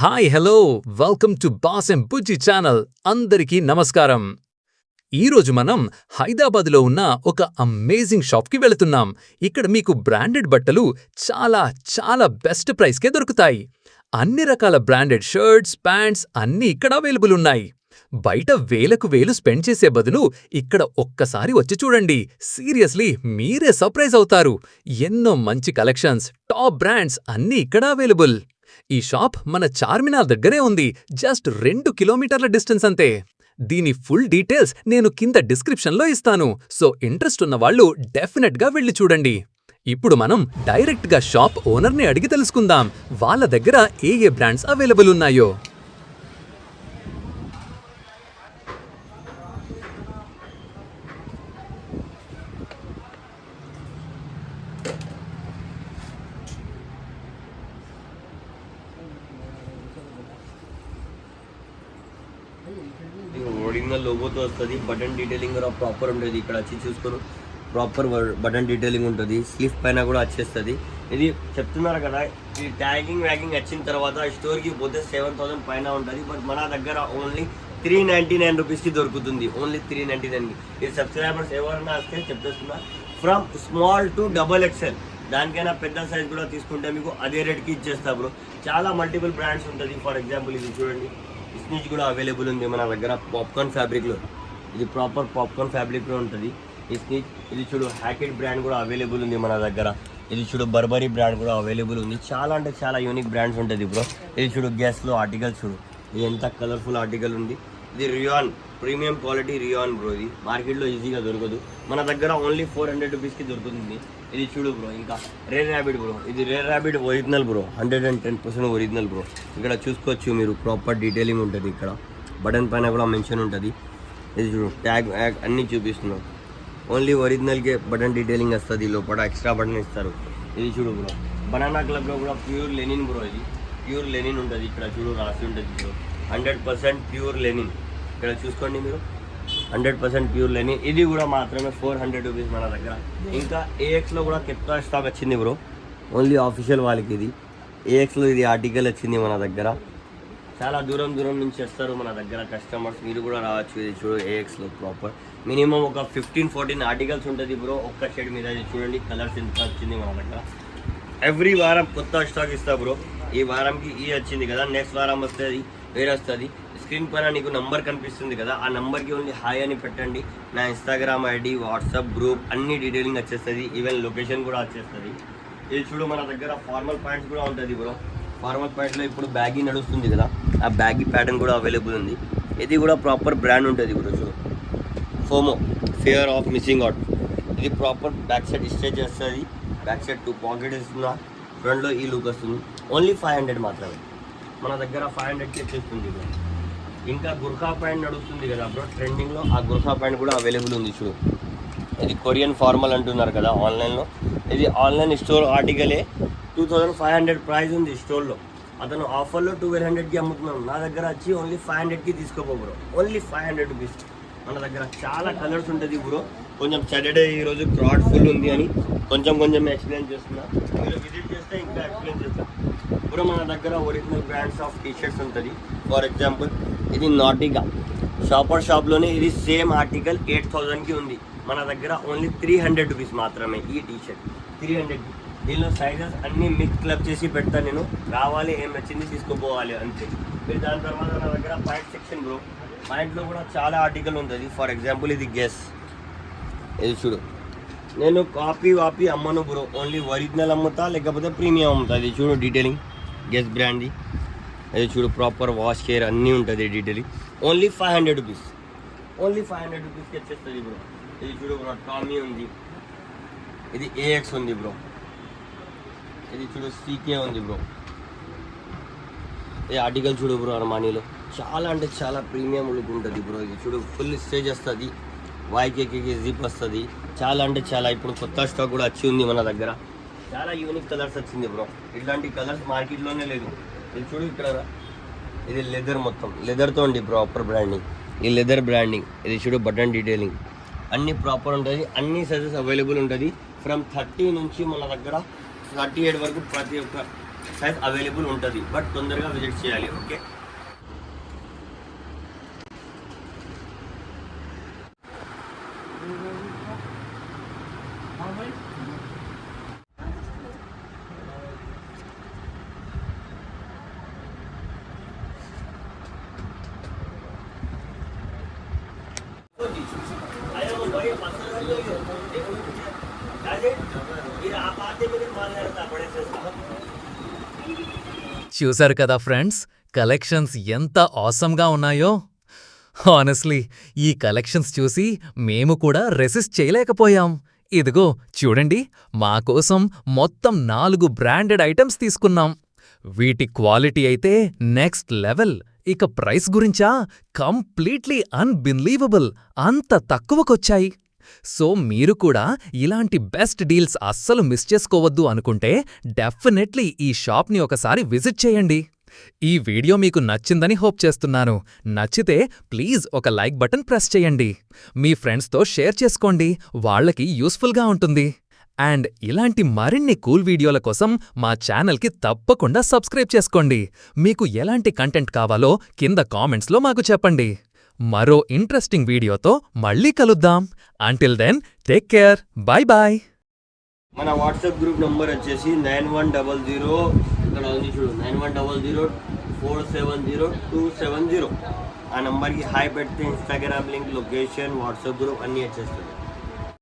Hi hello. Welcome to boss and Bujji channel. అందరికీ నమస్కారం. ఈరోజు మనం హైదరాబాద్లో ఉన్న ఒక అమేజింగ్ షాప్కి వెళుతున్నాం. ఇక్కడ మీకు బ్రాండెడ్ బట్టలు చాలా చాలా బెస్ట్ ప్రైస్కే దొరుకుతాయి. అన్ని రకాల బ్రాండెడ్ షర్ట్స్ ప్యాంట్స్ అన్నీ ఇక్కడ అవైలబుల్ ఉన్నాయి. బయట వేలకు వేలు స్పెండ్ చేసే బదులు ఇక్కడ ఒక్కసారి వచ్చి చూడండి. సీరియస్లీ మీరే సర్ప్రైజ్ అవుతారు. ఎన్నో మంచి కలెక్షన్స్ టాప్ బ్రాండ్స్ అన్నీ ఇక్కడ అవైలబుల్. ఈ షాప్ మన చార్మినార్ దగ్గరే ఉంది. జస్ట్ రెండు కిలోమీటర్ల డిస్టెన్స్ అంతే. దీని ఫుల్ డీటెయిల్స్ నేను కింద డిస్క్రిప్షన్లో ఇస్తాను. సో ఇంట్రెస్ట్ ఉన్న వాళ్ళు డెఫినెట్గా వెళ్ళి చూడండి. ఇప్పుడు మనం డైరెక్ట్గా షాప్ ఓనర్ని అడిగి తెలుసుకుందాం. వాళ్ళ దగ్గర ఏ ఏ బ్రాండ్స్ అవైలబుల్ ఉన్నాయో. ఒరిజినల్ లోగోతో వస్తుంది. బటన్ డీటెయిలింగ్ కూడా ప్రాపర్ ఉంటుంది ఇక్కడ వచ్చి చూసుకోరు ప్రాపర్ బటన్ డీటెయిలింగ్ ఉంటుంది. స్లీవ్ పైన కూడా వచ్చేస్తుంది. ఇది చెప్తున్నారు కదా ఈ ట్యాగింగ్ వ్యాగింగ్ వచ్చిన తర్వాత స్టోర్కి పోతే సెవెన్ థౌసండ్ పైన ఉంటుంది. బట్ మన దగ్గర ఓన్లీ త్రీ నైంటీ నైన్ రూపీస్కి దొరుకుతుంది. ఓన్లీ త్రీ నైంటీ నైన్కి ఈ సబ్స్క్రైబర్స్ ఎవరైనా వస్తే చెప్తున్నా from small to double XL దానికైనా పెద్ద సైజ్ కూడా తీసుకుంటే మీకు అదే రేట్కి ఇచ్చేస్తా బ్రో చాలా మల్టిపుల్ బ్రాండ్స్ ఉంటుంది. ఫర్ ఎగ్జాంపుల్ ఇది చూడండి. స్నిచ్ కూడా అవైలబుల్ ఉంది మన దగ్గర పాప్కార్న్ ఫ్యాబ్రిక్లో. ఇది ప్రాపర్ పాప్కార్న్ ఫ్యాబ్రిక్లో ఉంటుంది. ఈ స్నిచ్ ఇది చూడు హ్యాకెట్ బ్రాండ్ కూడా అవైలబుల్ ఉంది మన దగ్గర. ఇది చూడు బర్బరీ బ్రాండ్ కూడా అవైలబుల్ ఉంది. చాలా అంటే చాలా యూనిక్ బ్రాండ్స్ ఉంటుంది బ్రో. ఇది చూడు గ్యాస్లో ఆర్టికల్ చూడు. ఇది ఎంత కలర్ఫుల్ ఆర్టికల్ ఉంది. ఇది rayon premium quality rayon bro ఇది. మార్కెట్లో ఈజీగా దొరకదు. మన దగ్గర ఓన్లీ ఫోర్ హండ్రెడ్ రూపీస్కి దొరుకుతుంది. ఇది చూడు బ్రో ఇంకా రేర్ ర్యాబిడ్ బ్రో ఇది rare rabbit original bro hundred and ten percent original bro ఇక్కడ చూసుకోవచ్చు మీరు ప్రాపర్ డీటెయిలింగ్ ఉంటుంది ఇక్కడ. బటన్ పైన కూడా మెన్షన్ ఉంటుంది. ఇది చూడు ట్యాగ్ యాగ్ అన్నీ చూపిస్తున్నాం. ఓన్లీ ఒరిజినల్కే బటన్ డీటెయిలింగ్ వస్తుంది లోపల ఎక్స్ట్రా బటన్ ఇస్తారు. ఇది చూడు బ్రో బనానా క్లబ్లో కూడా ప్యూర్ లెనిన్ బ్రో ఇది. ప్యూర్ లెనిన్ ఉంటుంది ఇక్కడ చూడు రాసి ఉంటుంది bro hundred percent pure linen ఇక్కడ చూసుకోండి మీరు. హండ్రెడ్ పర్సెంట్ ప్యూర్ లేని ఇది కూడా మాత్రమే ఫోర్ హండ్రెడ్ రూపీస్ మన దగ్గర. ఇంకా ఏఎక్స్లో కూడా కొత్త స్టాక్ వచ్చింది బ్రో. ఓన్లీ ఆఫీషియల్ వాళ్ళకి ఇది. ఏఎక్స్లో ఇది ఆర్టికల్ వచ్చింది మన దగ్గర. చాలా దూరం దూరం నుంచి వస్తారు మన దగ్గర కస్టమర్స్ మీరు కూడా రావచ్చు ఇది చూడు ఏఎక్స్లో ప్రాపర్ మినిమం ఒక ఫిఫ్టీన్ ఫోర్టీన్ ఆర్టికల్స్ ఉంటుంది బ్రో. ఒక్క షేడ్ మీద చూడండి కలర్స్ ఎంత వచ్చింది మన దగ్గర. ఎవ్రీ వారం కొత్త స్టాక్ ఇస్తా బ్రో. ఈ వారంకి ఈ వచ్చింది కదా నెక్స్ట్ వారం వస్తుంది వేరే వస్తుంది. స్క్రీన్ పైన నీకు నంబర్ కనిపిస్తుంది కదా ఆ నంబర్కి ఓన్లీ హాయ్ అని పెట్టండి. నా ఇన్స్టాగ్రామ్ ఐడి వాట్సాప్ గ్రూప్ అన్ని డీటెయిలింగ్ వచ్చేస్తుంది. ఈవెన్ లొకేషన్ కూడా వచ్చేస్తుంది. ఇది చూడు మన దగ్గర ఫార్మల్ ప్యాంట్స్ కూడా ఉంటుంది బ్రో ఫార్మల్ ప్యాంట్లో ఇప్పుడు బ్యాగీ నడుస్తుంది కదా ఆ బ్యాగీ ప్యాటర్న్ కూడా అవైలబుల్ ఉంది. ఇది కూడా ప్రాపర్ బ్రాండ్ ఉంటుంది బ్రో చూడు. FOMO fear of missing out ఇది ప్రాపర్ బ్యాక్ సైడ్ స్ట్రెచ్ చేస్తుంది. బ్యాక్ సైడ్ టూ పాకెట్ ఇస్తున్నా ఫ్రంట్లో ఈ లుక్ వస్తుంది. ఓన్లీ ఫైవ్ హండ్రెడ్ మాత్రమే. మన దగ్గర ఫైవ్ హండ్రెడ్కి వచ్చేస్తుంది బ్రో ఇంకా గుర్ఖా ప్యాంట్ నడుస్తుంది కదా బ్రో ట్రెండింగ్లో ఆ గుర్ఖా ప్యాంట్ కూడా అవైలబుల్ ఉంది చూడు. ఇది కొరియన్ ఫార్మల్ అంటున్నారు కదా ఆన్లైన్లో ఇది online store ఆర్టికలే two thousand five hundred price ఉంది స్టోర్లో అతను ఆఫర్లో ట్వెల్వ్ హండ్రెడ్కి అమ్ముతున్నాను నా దగ్గర వచ్చి ఓన్లీ ఫైవ్ హండ్రెడ్కి తీసుకోపోబ్రో ఓన్లీ ఫైవ్ హండ్రెడ్ రూపీస్ మన దగ్గర చాలా కలర్స్ ఉంటుంది బ్రో కొంచెం సాటర్డే ఈరోజు క్రాడ్ ఫుల్ ఉంది అని కొంచెం కొంచెం ఎక్స్ప్లెయిన్ చేస్తున్నా. మీరు విజిట్ చేస్తే ఇంకా ఎక్స్ప్లెయిన్ చేస్తాను ఇప్పుడు మన దగ్గర original brands of T shirts ఉంటుంది. ఫర్ ఎగ్జాంపుల్ ఇది నాటిగా షాపర్ షాప్లోనే ఇది సేమ్ ఆర్టికల్ ఎయిట్ థౌజండ్కి ఉంది. మన దగ్గర ఓన్లీ త్రీ హండ్రెడ్ రూపీస్ మాత్రమే ఈ టీషర్ట్ త్రీ హండ్రెడ్ దీనిలో సైజెస్ అన్నీ మిక్స్ క్లబ్ చేసి పెడతాను నేను. రావాలి ఏం నచ్చింది తీసుకుపోవాలి అంతే. మీరు దాని తర్వాత నా దగ్గర పాయింట్ సెక్షన్ బ్రో పాయింట్లో కూడా చాలా ఆర్టికల్ ఉంటుంది. ఫర్ ఎగ్జాంపుల్ ఇది గెస్ ఇది చూడు. నేను కాపీ వాపీ అమ్మను బ్రో ఓన్లీ ఒరిజినల్ అమ్ముతా లేకపోతే ప్రీమియం అమ్ముతా. ఇది చూడు డీటెయిలింగ్ గెస్ బ్రాండ్ది ఇది చూడు ప్రాపర్ వాష్ కేర్ అన్నీ ఉంటుంది detail only five hundred rupees only five hundred రూపీస్కి వచ్చేస్తుంది బ్రో ఇది చూడు బ్రో టామీ ఉంది. ఇది ఏఎక్స్ ఉంది బ్రో ఇది చూడు సీకే ఉంది బ్రో ఈ ఆర్టికల్ చూడు బ్రో అర్మానీలో చాలా అంటే చాలా ప్రీమియం లుక్ ఉంటుంది బ్రో ఇది. చూడు ఫుల్ స్టేజ్ వస్తుంది. వైకేకి జిప్ వస్తుంది. చాలా అంటే చాలా. ఇప్పుడు కొత్త స్టాక్ కూడా వచ్చి ఉంది మన దగ్గర. చాలా యూనిక్ కలర్స్ వచ్చింది బ్రో ఇట్లాంటి కలర్స్ మార్కెట్లోనే లేదు. ఇది చూడు ఇక్కడ ఇది లెదర్ మొత్తం. లెదర్తో ఉంది ప్రాపర్ బ్రాండింగ్ ఈ లెదర్ బ్రాండింగ్ ఇది చూడు బటన్ డీటెయిలింగ్ అన్ని ప్రాపర్ ఉంటుంది. అన్ని సైజెస్ అవైలబుల్ ఉంటుంది. ఫ్రమ్ థర్టీ నుంచి మన దగ్గర థర్టీ ఎయిట్ వరకు ప్రతి ఒక్క సైజ్ అవైలబుల్ ఉంటుంది. బట్ తొందరగా విజిట్ చేయాలి ఓకే చూశారు కదా ఫ్రెండ్స్ కలెక్షన్స్ ఎంత ఆసమ్గా ఉన్నాయో. హానెస్లీ ఈ కలెక్షన్స్ చూసి మేము కూడా రెసిస్ట్ చేయలేకపోయాం. ఇదిగో చూడండి మా కోసం మొత్తం నాలుగు బ్రాండెడ్ ఐటమ్స్ తీసుకున్నాం. వీటి క్వాలిటీ అయితే నెక్స్ట్ లెవెల్ ఇక ప్రైస్ గురించా? కంప్లీట్లీ అన్బిలీవబుల్ అంత తక్కువకొచ్చాయి. సో మీరు కూడా ఇలాంటి బెస్ట్ డీల్స్ అస్సలు మిస్ చేసుకోవద్దు అనుకుంటే డెఫినెట్లీ ఈ షాప్ని ఒకసారి విజిట్ చేయండి. ఈ వీడియో మీకు నచ్చిందని హోప్ చేస్తున్నాను. నచ్చితే ప్లీజ్ ఒక లైక్ బటన్ ప్రెస్ చేయండి. మీ ఫ్రెండ్స్తో షేర్ చేసుకోండి. వాళ్ళకి యూస్ఫుల్గా ఉంటుంది. అండ్ ఇలాంటి మరిన్ని కూల్ వీడియోల కోసం మా ఛానల్కి తప్పకుండా సబ్స్క్రైబ్ చేసుకోండి. మీకు ఎలాంటి కంటెంట్ కావాలో కింద కామెంట్స్లో మాకు చెప్పండి. మరో ఇంట్రెస్టింగ్ వీడియోతో మళ్ళీ కలుద్దాం. Until then take care bye bye మన వాట్సాప్ గ్రూప్ నంబర్ వచ్చేసి నైన్ వన్ డబల్ జీరో. ఇక్కడ ఉంది చూడు nine one double zero four seven zero two seven zero. ఆ నెంబర్కి హాయ్ పెడితే Instagram link location WhatsApp group అన్నీ వచ్చేస్తుంది